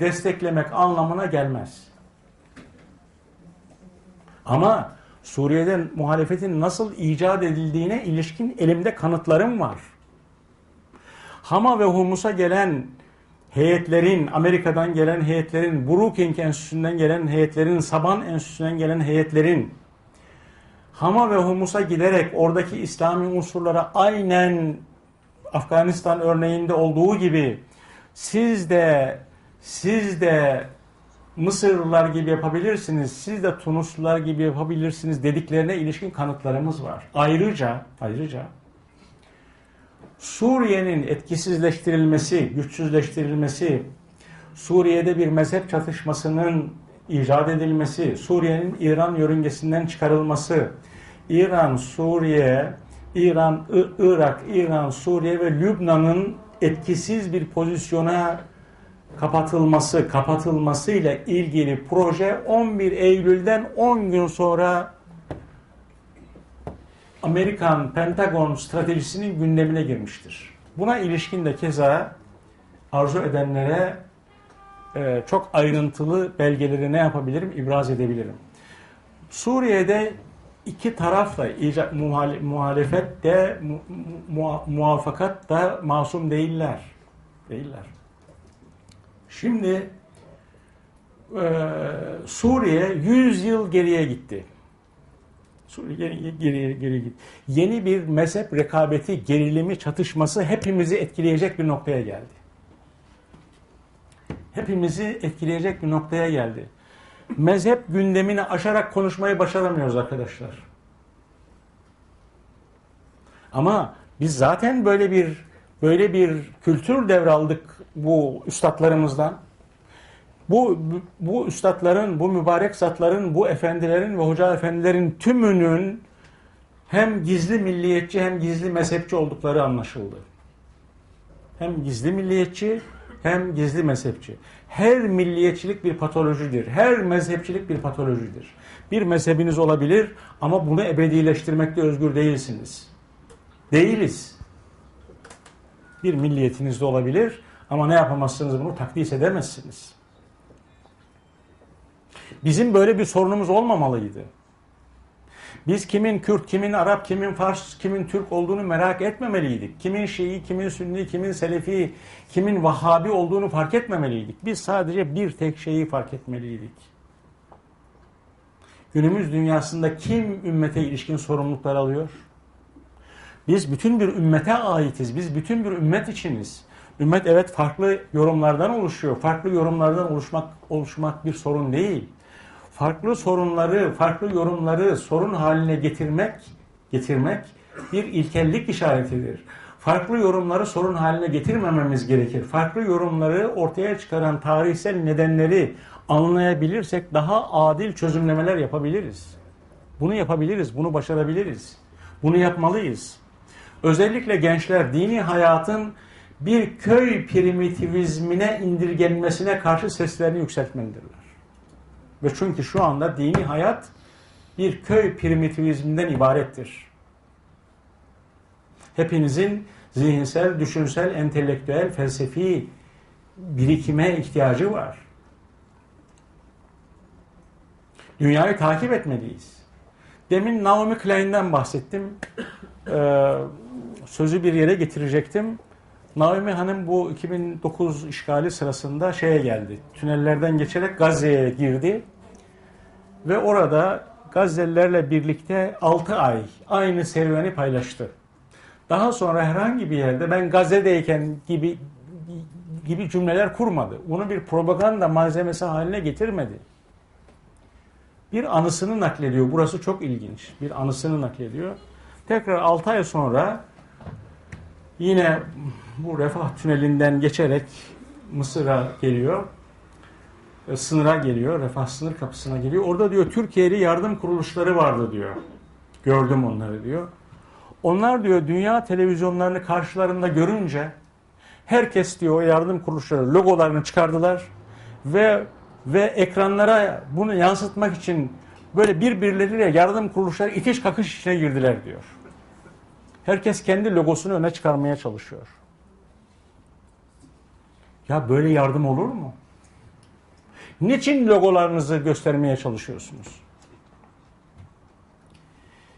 desteklemek anlamına gelmez. Ama Suriye'de muhalefetin nasıl icat edildiğine ilişkin elimde kanıtlarım var. Hama ve Humus'a gelen heyetlerin, Amerika'dan gelen heyetlerin, Brookings Enstitüsü'nden gelen heyetlerin, Saban Enstitüsü'nden gelen heyetlerin Hama ve Humus'a giderek oradaki İslami unsurlara aynen Afganistan örneğinde olduğu gibi siz de siz de Mısırlılar gibi yapabilirsiniz, siz de Tunuslular gibi yapabilirsiniz dediklerine ilişkin kanıtlarımız var. Ayrıca, ayrıca Suriye'nin etkisizleştirilmesi, güçsüzleştirilmesi, Suriye'de bir mezhep çatışmasının icat edilmesi, Suriye'nin İran yörüngesinden çıkarılması, İran, Suriye, İran, Irak, İran, Suriye ve Lübnan'ın etkisiz bir pozisyona kapatılması, kapatılmasıyla ilgili proje 11 Eylül'den 10 gün sonra Amerikan Pentagon stratejisinin gündemine girmiştir. Buna ilişkin de keza arzu edenlere e, çok ayrıntılı belgeleri ne yapabilirim? ibraz edebilirim. Suriye'de iki tarafla muhalefet de mu, mu, muvafakat da masum değiller. Değiller. Şimdi e, Suriye 100 yıl geriye gitti. Suriye geriye, geriye, geriye gitti. Yeni bir mezhep rekabeti, gerilimi, çatışması hepimizi etkileyecek bir noktaya geldi. Hepimizi etkileyecek bir noktaya geldi. Mezhep gündemini aşarak konuşmayı başaramıyoruz arkadaşlar. Ama biz zaten böyle bir böyle bir kültür devraldık bu üstadlarımızdan. Bu, bu üstadların, bu mübarek zatların, bu efendilerin ve hoca efendilerin tümünün hem gizli milliyetçi hem gizli mezhepçi oldukları anlaşıldı. Hem gizli milliyetçi hem gizli mezhepçi. Her milliyetçilik bir patolojidir. Her mezhepçilik bir patolojidir. Bir mezhebiniz olabilir ama bunu ebedileştirmekte özgür değilsiniz. Değiliz. Bir milliyetiniz de olabilir ama ne yapamazsınız bunu takdis edemezsiniz. Bizim böyle bir sorunumuz olmamalıydı. Biz kimin Kürt, kimin Arap, kimin Fars, kimin Türk olduğunu merak etmemeliydik. Kimin Şii, kimin Sünni, kimin Selefi, kimin Vahhabi olduğunu fark etmemeliydik. Biz sadece bir tek şeyi fark etmeliydik. Günümüz dünyasında kim ümmete ilişkin sorumluluklar alıyor? Biz bütün bir ümmete aitiz. Biz bütün bir ümmet içiniz. Ümmet evet farklı yorumlardan oluşuyor. Farklı yorumlardan oluşmak oluşmak bir sorun değil. Farklı sorunları, farklı yorumları sorun haline getirmek getirmek bir ilkellik işaretidir. Farklı yorumları sorun haline getirmememiz gerekir. Farklı yorumları ortaya çıkaran tarihsel nedenleri anlayabilirsek daha adil çözümlemeler yapabiliriz. Bunu yapabiliriz, bunu başarabiliriz. Bunu yapmalıyız. Özellikle gençler dini hayatın bir köy primitivizmine indirgenmesine karşı seslerini yükseltmelidirler. Ve çünkü şu anda dini hayat bir köy primitivizminden ibarettir. Hepinizin zihinsel, düşünsel, entelektüel, felsefi birikime ihtiyacı var. Dünyayı takip etmeliyiz. Demin Naomi Klein'den bahsettim. Ee, sözü bir yere getirecektim. Naomi Hanım bu 2009 işgali sırasında şeye geldi. Tünellerden geçerek Gazze'ye girdi. Ve orada Gazze'lilerle birlikte 6 ay aynı serüveni paylaştı. Daha sonra herhangi bir yerde ben Gazze'deyken gibi gibi cümleler kurmadı. Bunu bir propaganda malzemesi haline getirmedi. Bir anısını naklediyor. Burası çok ilginç. Bir anısını naklediyor. Tekrar 6 ay sonra yine bu refah tünelinden geçerek Mısır'a geliyor. E, sınıra geliyor. Refah sınır kapısına geliyor. Orada diyor Türkiye'li yardım kuruluşları vardı diyor. Gördüm onları diyor. Onlar diyor dünya televizyonlarını karşılarında görünce herkes diyor o yardım kuruluşları logolarını çıkardılar ve ve ekranlara bunu yansıtmak için böyle birbirleriyle yardım kuruluşları itiş kakış içine girdiler diyor. Herkes kendi logosunu öne çıkarmaya çalışıyor. Ya böyle yardım olur mu? Niçin logolarınızı göstermeye çalışıyorsunuz?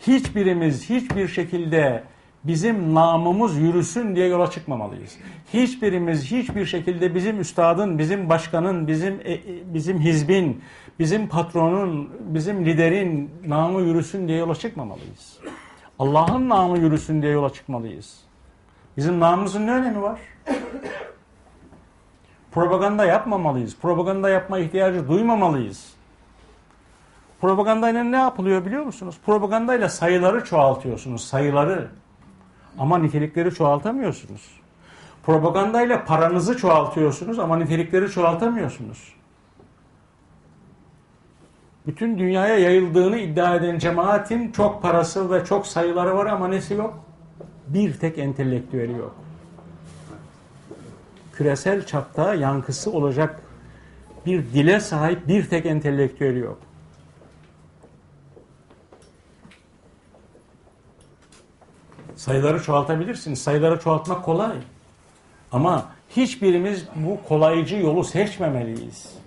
Hiçbirimiz hiçbir şekilde bizim namımız yürüsün diye yola çıkmamalıyız. Hiçbirimiz hiçbir şekilde bizim üstadın, bizim başkanın, bizim e, e, bizim hizbin, bizim patronun, bizim liderin namı yürüsün diye yola çıkmamalıyız. Allah'ın namı yürüsün diye yola çıkmalıyız. Bizim namımızın ne önemi var? Propaganda yapmamalıyız. Propaganda yapma ihtiyacı duymamalıyız. Propagandayla ne yapılıyor biliyor musunuz? Propagandayla sayıları çoğaltıyorsunuz, sayıları. Ama nitelikleri çoğaltamıyorsunuz. Propagandayla paranızı çoğaltıyorsunuz ama nitelikleri çoğaltamıyorsunuz. Bütün dünyaya yayıldığını iddia eden cemaatin çok parası ve çok sayıları var ama nesi yok? Bir tek entelektüeli yok. Küresel çapta yankısı olacak bir dile sahip bir tek entelektüeli yok. Sayıları çoğaltabilirsiniz. Sayıları çoğaltmak kolay. Ama hiçbirimiz bu kolaycı yolu seçmemeliyiz.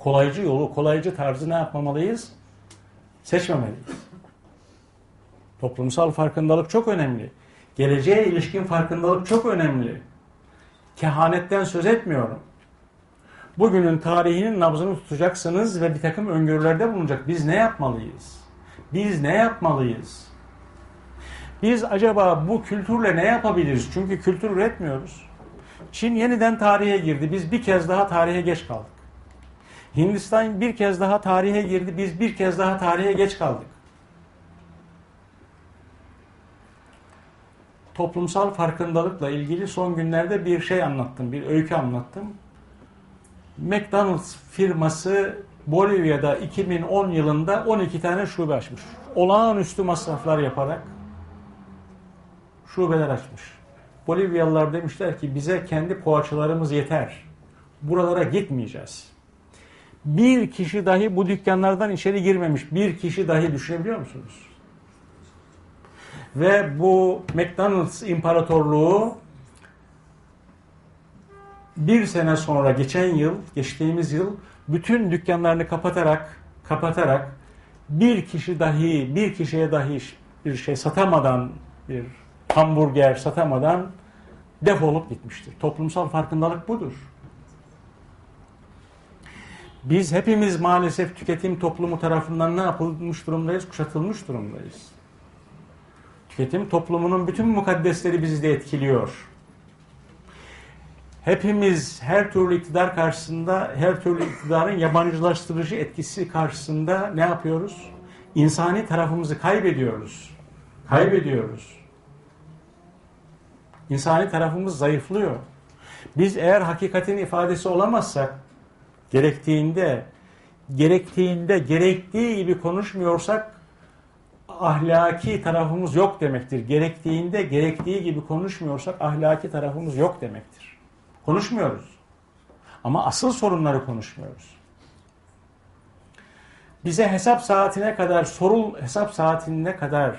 Kolaycı yolu, kolaycı tarzı ne yapmamalıyız? Seçmemeliyiz. Toplumsal farkındalık çok önemli. Geleceğe ilişkin farkındalık çok önemli. Kehanetten söz etmiyorum. Bugünün tarihinin nabzını tutacaksınız ve bir takım öngörülerde bulunacak. Biz ne yapmalıyız? Biz ne yapmalıyız? Biz acaba bu kültürle ne yapabiliriz? Çünkü kültür üretmiyoruz. Çin yeniden tarihe girdi. Biz bir kez daha tarihe geç kaldık. Hindistan bir kez daha tarihe girdi. Biz bir kez daha tarihe geç kaldık. Toplumsal farkındalıkla ilgili son günlerde bir şey anlattım. Bir öykü anlattım. McDonald's firması Bolivya'da 2010 yılında 12 tane şube açmış. Olağanüstü masraflar yaparak şubeler açmış. Bolivyalılar demişler ki bize kendi poğaçalarımız yeter. Buralara gitmeyeceğiz. Bir kişi dahi bu dükkanlardan içeri girmemiş. Bir kişi dahi düşünebiliyor musunuz? Ve bu McDonald's imparatorluğu bir sene sonra geçen yıl, geçtiğimiz yıl bütün dükkanlarını kapatarak kapatarak bir kişi dahi bir kişiye dahi bir şey satamadan bir hamburger satamadan defolup gitmiştir. Toplumsal farkındalık budur. Biz hepimiz maalesef tüketim toplumu tarafından ne yapılmış durumdayız? Kuşatılmış durumdayız. Tüketim toplumunun bütün mukaddesleri bizi de etkiliyor. Hepimiz her türlü iktidar karşısında, her türlü iktidarın yabancılaştırıcı etkisi karşısında ne yapıyoruz? İnsani tarafımızı kaybediyoruz. Kaybediyoruz. İnsani tarafımız zayıflıyor. Biz eğer hakikatin ifadesi olamazsak, gerektiğinde, gerektiğinde, gerektiği gibi konuşmuyorsak, ahlaki tarafımız yok demektir. Gerektiğinde, gerektiği gibi konuşmuyorsak, ahlaki tarafımız yok demektir. Konuşmuyoruz. Ama asıl sorunları konuşmuyoruz. Bize hesap saatine kadar, sorul hesap saatine kadar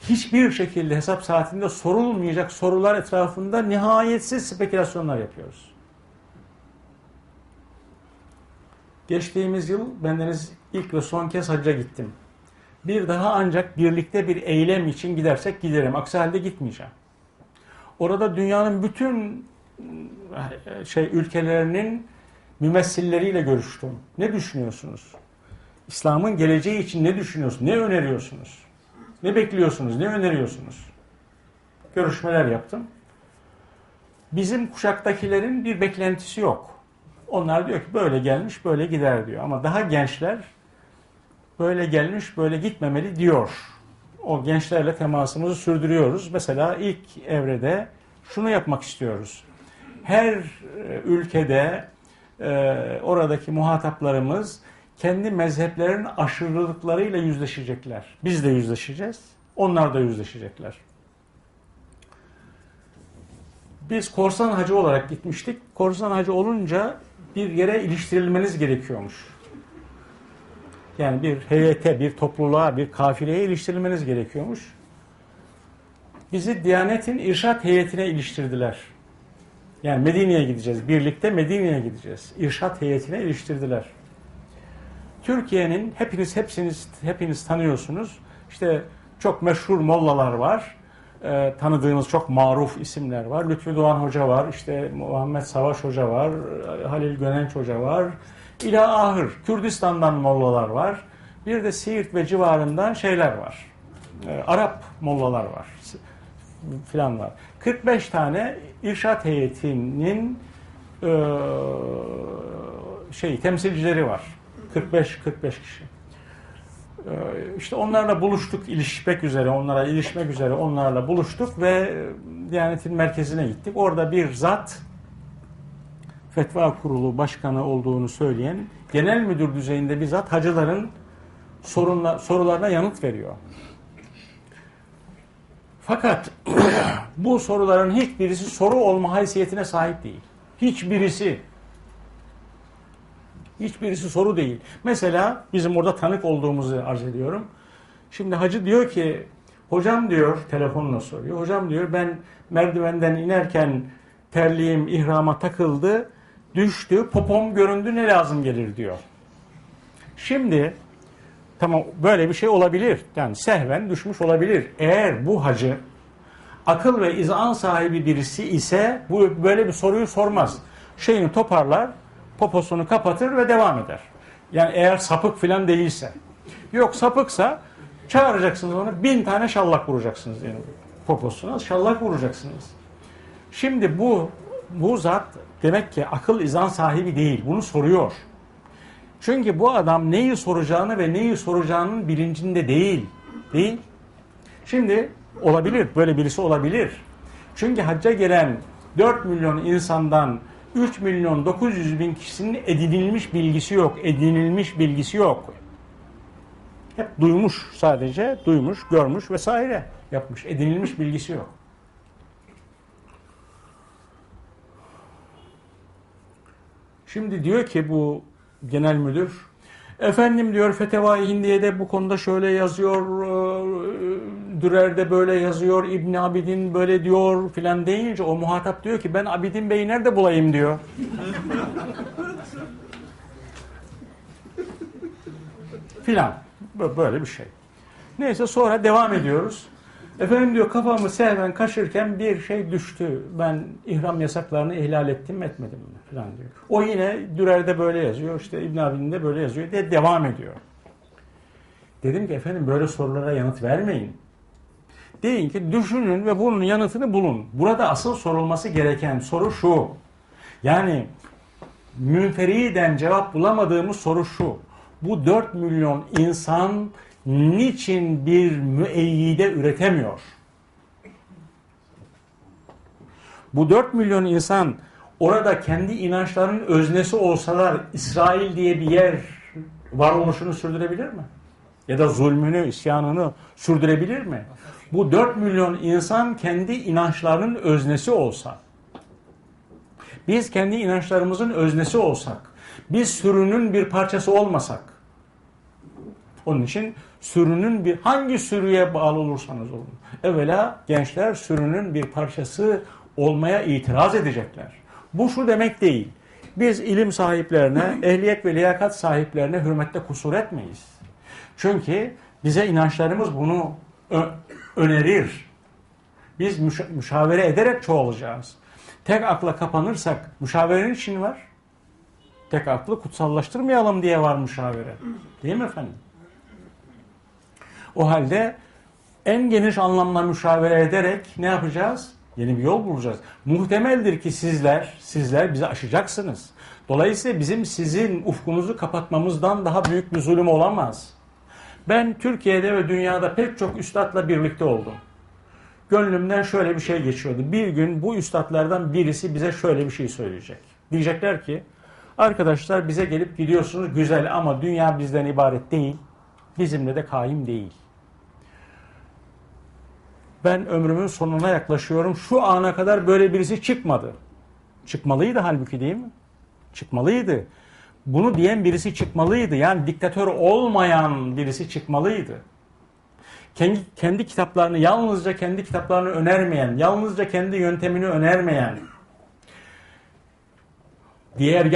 hiçbir şekilde hesap saatinde sorulmayacak sorular etrafında nihayetsiz spekülasyonlar yapıyoruz. Geçtiğimiz yıl bendeniz ilk ve son kez hacca gittim. Bir daha ancak birlikte bir eylem için gidersek giderim. Aksi halde gitmeyeceğim. Orada dünyanın bütün şey ülkelerinin mümessilleriyle görüştüm. Ne düşünüyorsunuz? İslam'ın geleceği için ne düşünüyorsunuz? Ne öneriyorsunuz? Ne bekliyorsunuz? Ne öneriyorsunuz? Görüşmeler yaptım. Bizim kuşaktakilerin bir beklentisi yok. Onlar diyor ki böyle gelmiş böyle gider diyor. Ama daha gençler böyle gelmiş böyle gitmemeli diyor. O gençlerle temasımızı sürdürüyoruz. Mesela ilk evrede şunu yapmak istiyoruz. Her e, ülkede e, oradaki muhataplarımız kendi mezheplerin aşırılıklarıyla yüzleşecekler. Biz de yüzleşeceğiz. Onlar da yüzleşecekler. Biz korsan hacı olarak gitmiştik. Korsan hacı olunca bir yere iliştirilmeniz gerekiyormuş. Yani bir heyete, bir topluluğa, bir kafileye iliştirilmeniz gerekiyormuş. Bizi Diyanet'in irşat heyetine iliştirdiler. Yani Medine'ye gideceğiz. Birlikte Medine'ye gideceğiz. İrşat heyetine iliştirdiler. Türkiye'nin hepiniz hepsiniz hepiniz tanıyorsunuz. İşte çok meşhur mollalar var. Ee, tanıdığınız çok maruf isimler var. Lütfü Doğan Hoca var. işte Muhammed Savaş Hoca var. Halil Gönenç Hoca var. İla ahır. Kürdistan'dan mollalar var. Bir de Siirt ve civarından şeyler var. Ee, Arap mollalar var. Filan var. 45 tane irşat heyetinin e, şey temsilcileri var. 45 45 kişi. Ee, işte onlarla buluştuk ilişmek üzere, onlara ilişmek üzere onlarla buluştuk ve Diyanet'in merkezine gittik. Orada bir zat Fetva Kurulu Başkanı olduğunu söyleyen genel müdür düzeyinde bir zat hacıların sorunla, sorularına yanıt veriyor. Fakat bu soruların hiçbirisi soru olma haysiyetine sahip değil. Hiçbirisi. Hiçbirisi soru değil. Mesela bizim orada tanık olduğumuzu arz ediyorum. Şimdi hacı diyor ki hocam diyor telefonla soruyor. Hocam diyor ben merdivenden inerken terliğim ihrama takıldı. Düştü. Popom göründü ne lazım gelir diyor. Şimdi tamam böyle bir şey olabilir. Yani sehven düşmüş olabilir. Eğer bu hacı akıl ve izan sahibi birisi ise bu böyle bir soruyu sormaz. Şeyini toparlar, poposunu kapatır ve devam eder. Yani eğer sapık filan değilse. Yok sapıksa çağıracaksınız onu bin tane şallak vuracaksınız yani poposuna şallak vuracaksınız. Şimdi bu bu zat demek ki akıl izan sahibi değil. Bunu soruyor. Çünkü bu adam neyi soracağını ve neyi soracağının bilincinde değil. Değil. Şimdi olabilir. Böyle birisi olabilir. Çünkü hacca gelen 4 milyon insandan 3 milyon 900 bin kişinin edinilmiş bilgisi yok. Edinilmiş bilgisi yok. Hep duymuş sadece. Duymuş, görmüş vesaire yapmış. Edinilmiş bilgisi yok. Şimdi diyor ki bu genel müdür efendim diyor Fetevai Hindiye'de bu konuda şöyle yazıyor e, Dürer'de böyle yazıyor İbn Abidin böyle diyor filan deyince o muhatap diyor ki ben Abidin Bey'i nerede bulayım diyor. filan böyle bir şey. Neyse sonra devam ediyoruz. Efendim diyor kafamı sehven kaşırken bir şey düştü. Ben ihram yasaklarını ihlal ettim etmedim mi falan diyor. O yine Dürer'de böyle yazıyor. işte İbn Abi'nin de böyle yazıyor diye devam ediyor. Dedim ki efendim böyle sorulara yanıt vermeyin. Deyin ki düşünün ve bunun yanıtını bulun. Burada asıl sorulması gereken soru şu. Yani münferiden cevap bulamadığımız soru şu. Bu 4 milyon insan niçin bir müeyyide üretemiyor? Bu 4 milyon insan orada kendi inançlarının öznesi olsalar İsrail diye bir yer varoluşunu sürdürebilir mi? Ya da zulmünü, isyanını sürdürebilir mi? Bu 4 milyon insan kendi inançlarının öznesi olsa, biz kendi inançlarımızın öznesi olsak, biz sürünün bir parçası olmasak, onun için sürünün bir hangi sürüye bağlı olursanız olun. Evvela gençler sürünün bir parçası olmaya itiraz edecekler. Bu şu demek değil. Biz ilim sahiplerine, ehliyet ve liyakat sahiplerine hürmette kusur etmeyiz. Çünkü bize inançlarımız bunu önerir. Biz müş müşavere ederek çoğalacağız. Tek akla kapanırsak müşaverenin için var. Tek aklı kutsallaştırmayalım diye var müşavere. Değil mi efendim? O halde en geniş anlamda müşavere ederek ne yapacağız? Yeni bir yol bulacağız. Muhtemeldir ki sizler, sizler bizi aşacaksınız. Dolayısıyla bizim sizin ufkunuzu kapatmamızdan daha büyük bir zulüm olamaz. Ben Türkiye'de ve dünyada pek çok üstadla birlikte oldum. Gönlümden şöyle bir şey geçiyordu. Bir gün bu üstadlardan birisi bize şöyle bir şey söyleyecek. Diyecekler ki, arkadaşlar bize gelip gidiyorsunuz güzel ama dünya bizden ibaret değil, bizimle de kaim değil ben ömrümün sonuna yaklaşıyorum. Şu ana kadar böyle birisi çıkmadı. Çıkmalıydı halbuki değil mi? Çıkmalıydı. Bunu diyen birisi çıkmalıydı. Yani diktatör olmayan birisi çıkmalıydı. Kendi, kendi kitaplarını, yalnızca kendi kitaplarını önermeyen, yalnızca kendi yöntemini önermeyen, diğer